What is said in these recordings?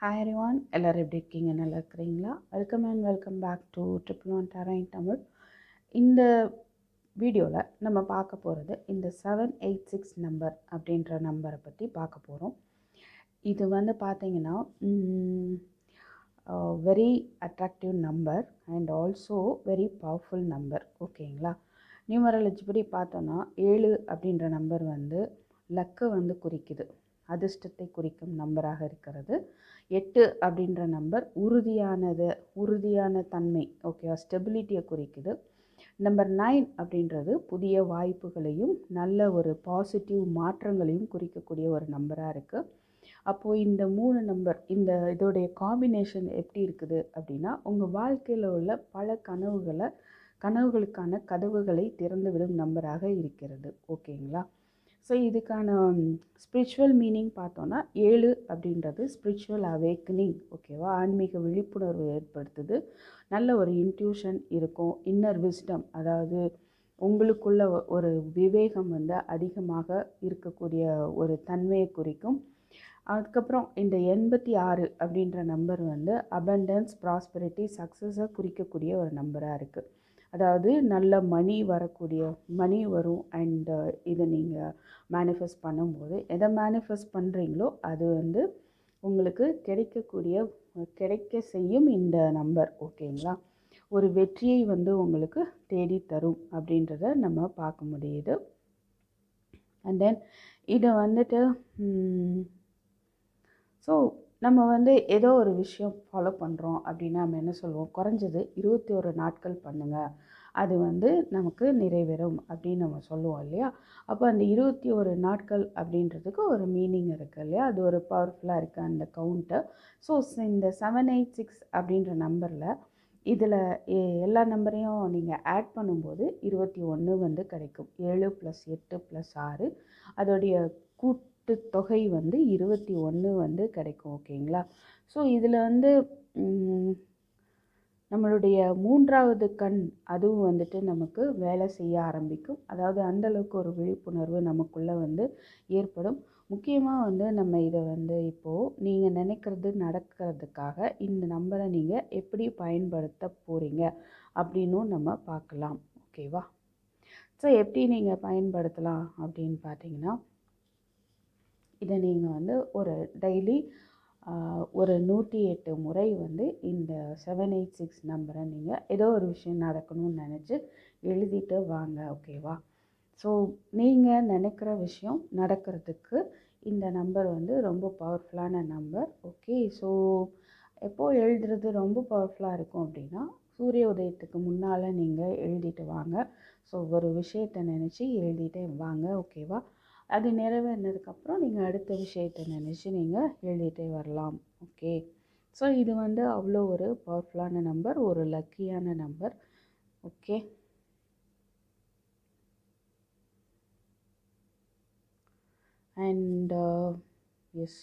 Hi one எல்லோரும் எப்படி இருக்கீங்க? நல்லா இருக்கிறீங்களா? Welcome and welcome back to triple one train Tamil இந்த வீடியோவில் நம்ம பார்க்க போகிறது இந்த செவன் எயிட் சிக்ஸ் நம்பர் அப்படின்ற நம்பரை பற்றி பார்க்க போகிறோம் இது வந்து பார்த்தீங்கன்னா very attractive number and also very powerful number ஓகேங்களா? நியூமராலஜி படி பார்த்தோன்னா ஏழு அப்படின்ற நம்பர் வந்து லக்கை வந்து குறிக்குது. அதிர்ஷ்டத்தை குறிக்கும் நம்பராக இருக்கிறது. எட்டு அப்படின்ற நம்பர் உறுதியானது உறுதியான தன்மை ஓகேவா ஸ்டெபிலிட்டியை குறிக்குது. நம்பர் நைன் அப்படின்றது புதிய வாய்ப்புகளையும் நல்ல ஒரு பாசிட்டிவ் மாற்றங்களையும் குறிக்கக்கூடிய ஒரு நம்பராக இருக்குது அப்போது இந்த மூணு நம்பர் இந்த இதோடைய காம்பினேஷன் எப்படி இருக்குது அப்படின்னா உங்கள் வாழ்க்கையில் உள்ள பல கனவுகளை கனவுகளுக்கான கதவுகளை திறந்துவிடும் நம்பராக இருக்கிறது ஓகேங்களா ஸோ இதுக்கான ஸ்பிரிச்சுவல் மீனிங் பார்த்தோன்னா ஏழு அப்படின்றது ஸ்பிரிச்சுவல் அவேக்கனிங் ஓகேவா ஆன்மீக விழிப்புணர்வு ஏற்படுத்துது. நல்ல ஒரு இன்ட்யூஷன் இருக்கும் இன்னர் விஸ்டம் அதாவது உங்களுக்குள்ள ஒரு விவேகம் வந்து அதிகமாக இருக்கக்கூடிய ஒரு தன்மையை குறிக்கும். அதுக்கப்புறம் இந்த எண்பத்தி ஆறு அப்படின்ற நம்பர் வந்து அபண்டன்ஸ் ப்ராஸ்பரிட்டி சக்ஸஸை குறிக்கக்கூடிய ஒரு நம்பராக இருக்குது அதாவது நல்ல மணி வரக்கூடிய மணி வரும் அண்ட் uh, இதை நீங்கள் மேனிஃபெஸ்ட் பண்ணும்போது எதை மேனிஃபெஸ்ட் பண்ணுறீங்களோ அது வந்து உங்களுக்கு கிடைக்கக்கூடிய கிடைக்க செய்யும் இந்த நம்பர் ஓகேங்களா ஒரு வெற்றியை வந்து உங்களுக்கு தேடி தரும் அப்படின்றத நம்ம பார்க்க முடியுது. அண்ட் தென் இதை வந்துட்டு ஸோ நம்ம வந்து ஏதோ ஒரு விஷயம் ஃபாலோ பண்ணுறோம் அப்படின்னா நம்ம என்ன சொல்லுவோம்? குறைஞ்சது இருபத்தி ஒரு நாட்கள் பண்ணுங்கள் அது வந்து நமக்கு நிறைவேறும் அப்படின்னு நம்ம சொல்லுவோம் இல்லையா? அப்போ அந்த இருபத்தி ஒரு நாட்கள் அப்படின்றதுக்கு ஒரு மீனிங் இருக்குது இல்லையா? அது ஒரு பவர்ஃபுல்லாக இருக்குது அந்த கவுண்ட்டு ஸோ இந்த செவன் எயிட் சிக்ஸ் அப்படின்ற நம்பரில் இதில் எல்லா நம்பரையும் நீங்கள் ஆட் பண்ணும்போது இருபத்தி ஒன்று வந்து கிடைக்கும். ஏழு ப்ளஸ் எட்டு ப்ளஸ் ஆறு. அதோடைய கூட் கூட்டு தொகை வந்து இருபத்தி ஒன்று வந்து கிடைக்கும் ஓகேங்களா? ஸோ இதில் வந்து நம்மளுடைய மூன்றாவது கண் அதுவும் வந்துட்டு நமக்கு வேலை செய்ய ஆரம்பிக்கும். அதாவது அந்தளவுக்கு ஒரு விழிப்புணர்வு நமக்குள்ளே வந்து ஏற்படும். முக்கியமாக வந்து நம்ம இதை வந்து இப்போது நீங்கள் நினைக்கிறது நடக்கிறதுக்காக இந்த நம்பரை நீங்கள் எப்படி பயன்படுத்த போகிறீங்க அப்படின்னும் நம்ம பார்க்கலாம் ஓகேவா? ஸோ எப்படி நீங்கள் பயன்படுத்தலாம் அப்படின்னு பார்த்தீங்கன்னா இதை நீங்கள் வந்து ஒரு டெய்லி ஒரு நூற்றி எட்டு முறை வந்து இந்த செவன் எயிட் சிக்ஸ் நம்பரை நீங்கள் ஏதோ ஒரு விஷயம் நடக்கணும்னு நினச்சி எழுதிட்டு வாங்க ஓகேவா ஸோ நீங்கள் நினைக்கிற விஷயம் நடக்கிறதுக்கு இந்த நம்பர் வந்து ரொம்ப பவர்ஃபுல்லான நம்பர் ஓகே ஸோ எப்போது எழுதுறது ரொம்ப பவர்ஃபுல்லாக இருக்கும் அப்படின்னா சூரிய உதயத்துக்கு முன்னால் நீங்கள் எழுதிட்டு வாங்க. ஸோ ஒரு விஷயத்தை நினச்சி எழுதிட்டே வாங்க ஓகேவா அது நிறைவேறினதுக்கப்புறம் நீங்கள் அடுத்த விஷயத்தை நினச்சி நீங்கள் எழுதிட்டே வரலாம். ஓகே ஸோ இது வந்து அவ்வளோ ஒரு பவர்ஃபுல்லான நம்பர் ஒரு லக்கியான நம்பர் ஓகே அண்ட் எஸ்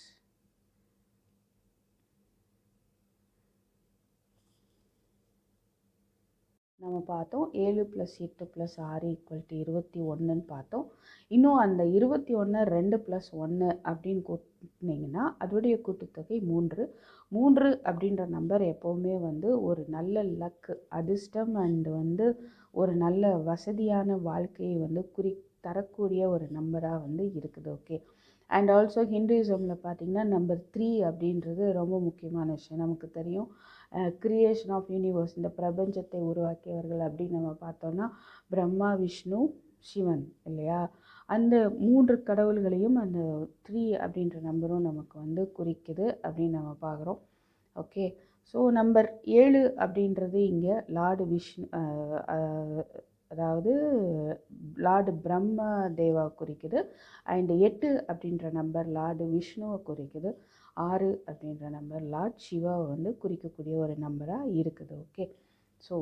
நம்ம பார்த்தோம் ஏழு ப்ளஸ் எட்டு ப்ளஸ் ஆறு ஈக்குவல் டு இருபத்தி ஒன்றுன்னு பார்த்தோம். இன்னும் அந்த இருபத்தி ஒன்று ரெண்டு ப்ளஸ் ஒன்று அப்படின்னு கூட்டினீங்கன்னா அதோடைய கூட்டுத்தொகை மூன்று. மூன்று அப்படின்ற நம்பர் எப்போவுமே வந்து ஒரு நல்ல லக்கு அதிர்ஷ்டம் அண்டு வந்து ஒரு நல்ல வசதியான வாழ்க்கையை வந்து குறி தரக்கூடிய ஒரு நம்பராக வந்து இருக்குது ஓகே அண்ட் ஆல்சோ ஹிந்துயிசமில் பார்த்திங்கன்னா நம்பர் த்ரீ அப்படின்றது ரொம்ப முக்கியமான விஷயம். நமக்கு தெரியும். க்ரியேஷன் ஆஃப் யூனிவர்ஸ் இந்த பிரபஞ்சத்தை உருவாக்கியவர்கள் அப்படின்னு நம்ம பார்த்தோன்னா பிரம்மா விஷ்ணு சிவன் இல்லையா? அந்த மூன்று கடவுள்களையும் அந்த த்ரீ அப்படின்ற நம்பரும் நமக்கு வந்து குறிக்குது அப்படின்னு நம்ம பார்க்குறோம். ஓகே ஸோ நம்பர் ஏழு அப்படின்றது இங்கே லார்டு விஷ்ணு அதாவது லார்டு பிரம்ம தேவா குறிக்குது. அண்டு எட்டு அப்படின்ற நம்பர் லார்டு விஷ்ணுவை குறிக்குது. ஆறு அப்படின்ற நம்பர் லார்ட் சிவாவை வந்து குறிக்கக்கூடிய ஒரு நம்பராக இருக்குது. ஓகே. ஸோ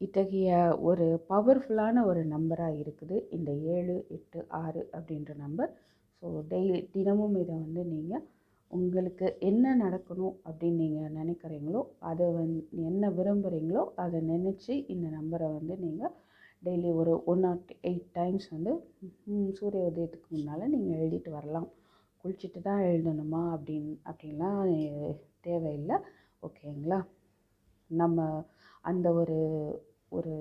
இத்தகைய ஒரு பவர்ஃபுல்லான ஒரு நம்பராக இருக்குது. இந்த ஏழு எட்டு ஆறு அப்படின்ற நம்பர். ஸோ டெய்லி தினமும் இதை வந்து நீங்கள் உங்களுக்கு என்ன நடக்கணும் அப்படின்னு நீங்கள் நினைக்கிறீங்களோ அதை வந் என்ன விரும்புகிறீங்களோ அதை நினச்சி இந்த நம்பரை வந்து நீங்கள் டெய்லி ஒரு ஒன் நாட் எயிட் டைம்ஸ் வந்து சூரிய உதயத்துக்கு முன்னால் நீங்கள் எழுதிட்டு வரலாம். குளிச்சுட்டு தான் எழுதணுமா அப்படின் அப்படின்லாம் தேவையில்லை. ஓகேங்களா? நம்ம அந்த ஒரு ஒரு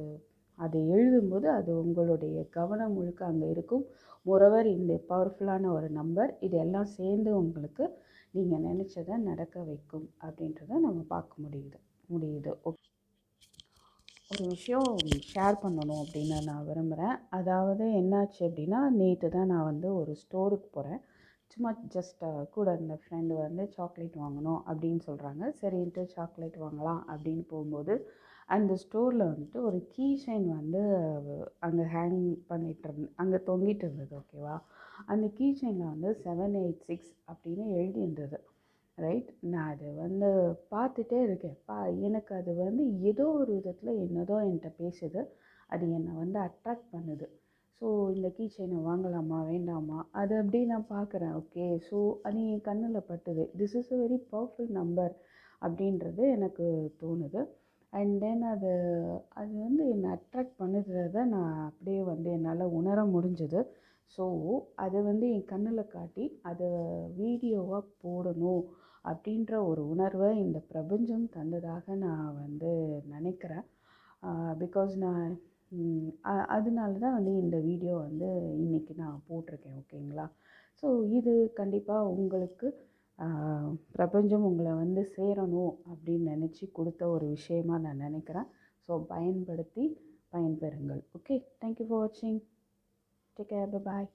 அதை எழுதும்போது அது உங்களுடைய கவனம் முழுக்க அங்கே இருக்கும். மொரவர் இந்த பவர்ஃபுல்லான ஒரு நம்பர் இதெல்லாம் சேர்ந்து உங்களுக்கு நீங்கள் நினச்சதை நடக்க வைக்கும் அப்படின்றத நம்ம பார்க்க முடியுது. முடியுது. ஓகே ஒரு விஷயம் ஷேர் பண்ணணும் அப்படின்னு நான் விரும்புகிறேன் அதாவது என்னாச்சு அப்படின்னா நேற்று தான் நான் வந்து ஒரு ஸ்டோருக்கு போகிறேன் சும்மா ஜஸ்ட் கூட இருந்த ஃப்ரெண்டு வந்து சாக்லேட் வாங்கணும் அப்படின்னு சொல்கிறாங்க சரின்ட்டு சாக்லேட் வாங்கலாம் அப்படின்னு போகும்போது அந்த ஸ்டோரில் வந்துட்டு ஒரு கீ செயின் வந்து அங்கே ஹேங் பண்ணிகிட்டு இருந்து அங்கே தொங்கிட்டு இருந்தது ஓகேவா அந்த கீ செயினில் வந்து செவன் எயிட் சிக்ஸ் அப்படின்னு எழுதியிருந்தது. ரைட் நான் அதை வந்து பார்த்துட்டே இருக்கேன். பா எனக்கு அது வந்து ஏதோ ஒரு விதத்தில் என்னதோ என்கிட்ட பேசுது. அது என்னை வந்து அட்ராக்ட் பண்ணுது. ஸோ இந்த கீ செயினை வாங்கலாமா வேண்டாமா? அது அப்படியே நான் பார்க்குறேன் ஓகே ஸோ அது என் கண்ணில் பட்டுது. This is a very powerful number அப்படின்றது எனக்கு தோணுது. அண்ட் தென் அது அது வந்து என்னை அட்ராக்ட் பண்ணுறத நான் அப்படியே வந்து என்னால் உணர முடிஞ்சது. ஸோ அதை வந்து என் கண்ணில் காட்டி அதை வீடியோவாக போடணும் அப்படின்ற ஒரு உணர்வை இந்த பிரபஞ்சம் தந்ததாக நான் வந்து நினைக்கிறேன். பிகாஸ் நான் அதனால தான் வந்து இந்த வீடியோ வந்து இன்றைக்கி நான் போட்டிருக்கேன் ஓகேங்களா ஸோ இது கண்டிப்பாக உங்களுக்கு பிரபஞ்சம் உங்களை வந்து சேரணும் அப்படின்னு நினச்சி கொடுத்த ஒரு விஷயமா நான் நினைக்கிறேன். ஸோ பயன்படுத்தி பயன்பெறுங்கள். ஓகே தேங்க்யூ ஃபார் வாட்சிங் டேக் கேர் பாய்